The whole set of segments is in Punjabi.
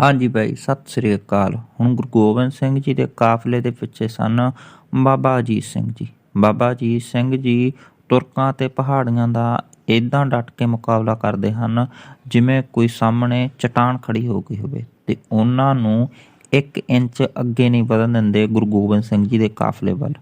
ਹਾਂਜੀ ਬਾਈ ਸਤਿ ਸ੍ਰੀ ਅਕਾਲ। ਹੁਣ ਗੁਰੂ ਗੋਬਿੰਦ ਸਿੰਘ ਜੀ ਦੇ ਕਾਫਲੇ ਦੇ ਪਿੱਛੇ ਸਨ ਬਾਬਾ ਅਜੀਤ ਸਿੰਘ ਜੀ। ਬਾਬਾ ਅਜੀਤ ਸਿੰਘ ਜੀ ਤੁਰਕਾਂ ਤੇ ਪਹਾੜੀਆਂ ਦਾ ਇਦਾਂ ਡਟ ਕੇ ਮੁਕਾਬਲਾ ਕਰਦੇ ਹਨ, ਜਿਵੇਂ ਕੋਈ ਸਾਹਮਣੇ ਚਟਾਨ ਖੜੀ ਹੋ ਗਈ ਹੋਵੇ ਤੇ ਉਹਨਾਂ ਨੂੰ 1 ਇੰਚ ਅੱਗੇ ਨਹੀਂ ਵਧਣ ਦਿੰਦੇ ਗੁਰੂ ਗੋਬਿੰਦ ਸਿੰਘ ਜੀ ਦੇ ਕਾਫਲੇ ਵੱਲ।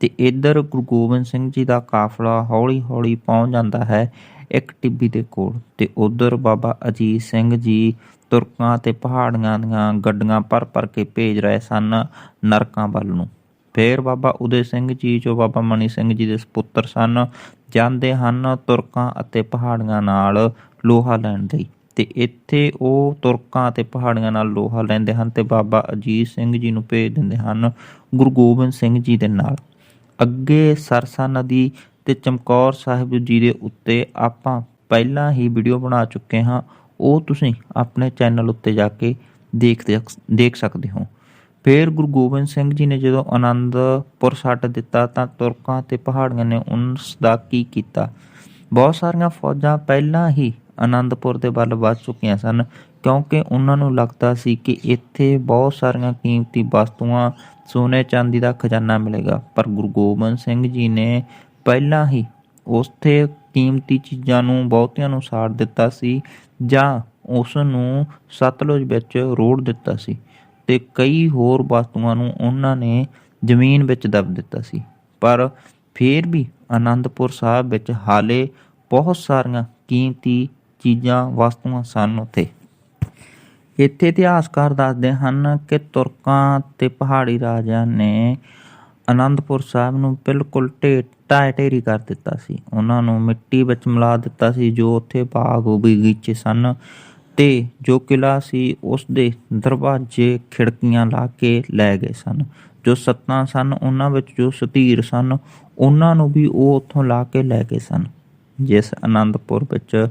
ਤੇ ਇੱਧਰ ਗੁਰੂ ਗੋਬਿੰਦ ਸਿੰਘ ਜੀ ਦਾ ਕਾਫਲਾ ਹੌਲੀ-ਹੌਲੀ ਪਹੁੰਚ ਜਾਂਦਾ ਹੈ ਇੱਕ ਟਿੱਬੀ ਦੇ ਕੋਲ ਤੇ ਉਧਰ ਬਾਬਾ ਅਜੀਤ ਸਿੰਘ ਜੀ ਤੁਰਕਾਂ ਤੇ ਪਹਾੜੀਆਂ ਦੀਆਂ ਗੱਡੀਆਂ ਭਰ-ਭਰ ਕੇ ਭੇਜ ਰਹੇ ਸਨ ਨਰਕਾਂ ਵੱਲ ਨੂੰ। ਫੇਰ ਬਾਬਾ ਉਦੇ ਸਿੰਘ ਜੀ ਜੋ ਬਾਬਾ ਮਨੀ ਸਿੰਘ ਜੀ ਦੇ ਸੁਪੁੱਤਰ ਸਨ, ਜਾਂਦੇ ਹਨ ਤੁਰਕਾਂ ਅਤੇ ਪਹਾੜੀਆਂ ਨਾਲ ਲੋਹਾ ਲੈਣ ਲਈ ਤੇ ਇੱਥੇ ਉਹ ਤੁਰਕਾਂ ਤੇ ਪਹਾੜੀਆਂ ਨਾਲ ਲੋਹਾ ਲੈਂਦੇ ਹਨ ਤੇ ਬਾਬਾ ਅਜੀਤ ਸਿੰਘ ਜੀ ਨੂੰ ਭੇਜ ਦਿੰਦੇ ਹਨ ਗੁਰੂ ਗੋਬਿੰਦ ਸਿੰਘ ਜੀ ਦੇ ਨਾਲ। ਅੱਗੇ ਸਰਸਾ ਨਦੀ ਤੇ ਚਮਕੌਰ ਸਾਹਿਬ ਜੀ ਦੇ ਉੱਤੇ ਆਪਾਂ ਪਹਿਲਾਂ ਹੀ ਵੀਡੀਓ ਬਣਾ ਚੁੱਕੇ ਹਾਂ। ਉਹ ਤੁਸੀਂ ਆਪਣੇ ਚੈਨਲ ਉੱਤੇ ਜਾ ਕੇ ਦੇਖ ਦੇਖ ਸਕਦੇ ਹੋ। ਫਿਰ ਗੁਰੂ ਗੋਬਿੰਦ ਸਿੰਘ ਜੀ ਨੇ ਜਦੋਂ ਆਨੰਦਪੁਰ ਛੱਡ ਦਿੱਤਾ ਤਾਂ ਤੁਰਕਾਂ ਤੇ ਪਹਾੜੀਆਂ ਨੇ ਉਸ ਦਾ ਕੀ ਕੀਤਾ। ਬਹੁਤ ਸਾਰੀਆਂ ਫੌਜਾਂ ਪਹਿਲਾਂ ਹੀ ਅਨੰਦਪੁਰ ਦੇ ਵੱਲ ਵੱਧ ਚੁੱਕੀਆਂ ਸਨ, ਕਿਉਂਕਿ ਉਹਨਾਂ ਨੂੰ ਲੱਗਦਾ ਸੀ ਕਿ ਇੱਥੇ ਬਹੁਤ ਸਾਰੀਆਂ ਕੀਮਤੀ ਵਸਤੂਆਂ, ਸੋਨੇ ਚਾਂਦੀ ਦਾ ਖਜ਼ਾਨਾ ਮਿਲੇਗਾ। ਪਰ ਗੁਰੂ ਗੋਬਿੰਦ ਸਿੰਘ ਜੀ ਨੇ ਪਹਿਲਾਂ ਹੀ ਉਸਥੇ ਕੀਮਤੀ ਚੀਜ਼ਾਂ ਨੂੰ ਬਹੁਤਿਆਂ ਨੂੰ ਸਾੜ ਦਿੱਤਾ ਸੀ, ਜਾਂ ਉਸ ਨੂੰ ਸਤਲੁਜ ਵਿੱਚ ਰੋੜ ਦਿੱਤਾ ਸੀ ਤੇ ਕਈ ਹੋਰ ਵਸਤੂਆਂ ਨੂੰ ਉਹਨਾਂ ਨੇ ਜ਼ਮੀਨ ਵਿੱਚ ਦਬ ਦਿੱਤਾ ਸੀ। ਪਰ ਫਿਰ ਵੀ ਆਨੰਦਪੁਰ ਸਾਹਿਬ ਵਿੱਚ ਹਾਲੇ ਬਹੁਤ ਸਾਰੀਆਂ ਕੀਮਤੀ ਚੀਜ਼ਾਂ, ਵਸਤੂਆਂ ਸਨ ਉੱਥੇ। ਇੱਥੇ ਇਤਿਹਾਸਕਾਰ ਦੱਸਦੇ ਹਨ ਕਿ ਤੁਰਕਾਂ ਤੇ ਪਹਾੜੀ ਰਾਜਿਆਂ ਨੇ ਅਨੰਦਪੁਰ ਸਾਹਿਬ ਨੂੰ ਬਿਲਕੁਲ ਢੇ ਢਾਹ ਢੇਰੀ ਕਰ ਦਿੱਤਾ ਸੀ। ਉਹਨਾਂ ਨੂੰ ਮਿੱਟੀ ਵਿੱਚ ਮਿਲਾ ਦਿੱਤਾ ਸੀ, ਜੋ ਉੱਥੇ ਬਾਗ ਬਗੀਚੇ ਸਨ ਤੇ ਜੋ ਕਿਲਾ ਸੀ ਉਸ ਦੇ ਦਰਵਾਜ਼ੇ, ਖਿੜਕੀਆਂ ਲਾ ਕੇ ਲੈ ਗਏ ਸਨ। ਜੋ ਸੱਤਾਂ ਸਨ, ਉਹਨਾਂ ਵਿੱਚ ਜੋ ਸਤੀਰ ਸਨ, ਉਹਨਾਂ ਨੂੰ ਵੀ ਉਹ ਉੱਥੋਂ ਲਾ ਕੇ ਲੈ ਗਏ ਸਨ। ਜਿਸ ਅਨੰਦਪੁਰ ਵਿੱਚ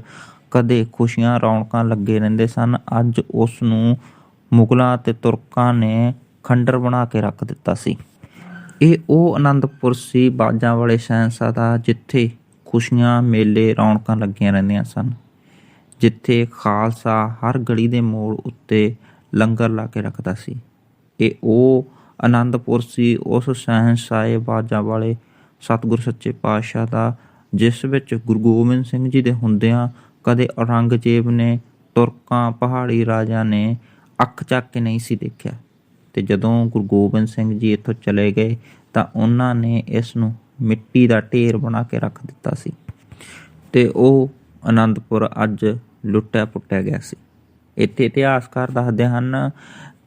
ਕਦੇ ਖੁਸ਼ੀਆਂ, ਰੌਣਕਾਂ ਲੱਗੇ ਰਹਿੰਦੇ ਸਨ। ਅੱਜ ਉਸ ਨੂੰ ਮੁਗਲਾਂ ਅਤੇ ਤੁਰਕਾਂ ਨੇ ਖੰਡਰ ਬਣਾ ਕੇ ਰੱਖ ਦਿੱਤਾ ਸੀ। ਇਹ ਉਹ ਅਨੰਦਪੁਰ ਸੀ, ਬਾਜਾਂ ਵਾਲੇ ਸੈਂਸਾ ਦਾ, ਜਿੱਥੇ ਖੁਸ਼ੀਆਂ, ਮੇਲੇ, ਰੌਣਕਾਂ ਲੱਗੀਆਂ ਰਹਿੰਦੀਆਂ ਸਨ। ਜਿੱਥੇ ਖਾਲਸਾ ਹਰ ਗਲੀ ਦੇ ਮੋੜ ਉੱਤੇ ਲੰਗਰ ਲਾ ਕੇ ਰੱਖਦਾ ਸੀ। ਇਹ ਉਹ ਅਨੰਦਪੁਰ ਸੀ, ਉਸ ਸਹਿਨਸਾਏ ਬਾਜਾਂ ਵਾਲੇ ਸਤਗੁਰ ਸੱਚੇ ਪਾਤਸ਼ਾਹ ਦਾ, ਜਿਸ ਵਿੱਚ ਗੁਰੂ ਗੋਬਿੰਦ ਸਿੰਘ ਜੀ ਦੇ ਹੁੰਦਿਆਂ ਕਦੇ ਔਰੰਗਜ਼ੇਬ ਨੇ ਤੁਰਕਾਂ, ਪਹਾੜੀ ਰਾਜਿਆਂ ਨੇ ਅੱਖ ਚੱਕ ਕੇ ਨਹੀਂ ਸੀ ਦੇਖਿਆ। ਤੇ ਜਦੋਂ ਗੁਰੂ ਗੋਬਿੰਦ ਸਿੰਘ ਜੀ ਇੱਥੋਂ ਚਲੇ ਗਏ, ਤਾਂ ਉਹਨਾਂ ਨੇ ਇਸ ਨੂੰ ਮਿੱਟੀ ਦਾ ਢੇਰ ਬਣਾ ਕੇ ਰੱਖ ਦਿੱਤਾ ਸੀ। ਤੇ ਉਹ ਆਨੰਦਪੁਰ ਅੱਜ ਲੁੱਟਿਆ ਪੁੱਟਿਆ ਗਿਆ ਸੀ। ਇੱਥੇ ਇਤਿਹਾਸਕਾਰ ਦੱਸਦੇ ਹਨ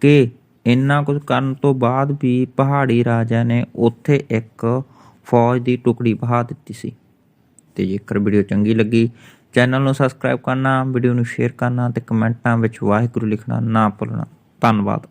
ਕਿ ਇੰਨਾ ਕੁਝ ਕਰਨ ਤੋਂ ਬਾਅਦ ਵੀ ਪਹਾੜੀ ਰਾਜਾ ਨੇ ਉੱਥੇ ਇੱਕ ਫੌਜ ਦੀ ਟੁਕੜੀ ਬਹਾ ਦਿੱਤੀ ਸੀ। ਤੇ ਜੇਕਰ ਵੀਡੀਓ ਚੰਗੀ ਲੱਗੀ ਚੈਨਲ ਨੂੰ ਸਬਸਕ੍ਰਾਈਬ ਕਰਨਾ ਵੀਡੀਓ ਨੂੰ ਸ਼ੇਅਰ ਕਰਨਾ ਤੇ ਕਮੈਂਟਾਂ ਵਿੱਚ ਵਾਹਿਗੁਰੂ ਲਿਖਣਾ ਨਾ ਭੁੱਲਣਾ। ਧੰਨਵਾਦ।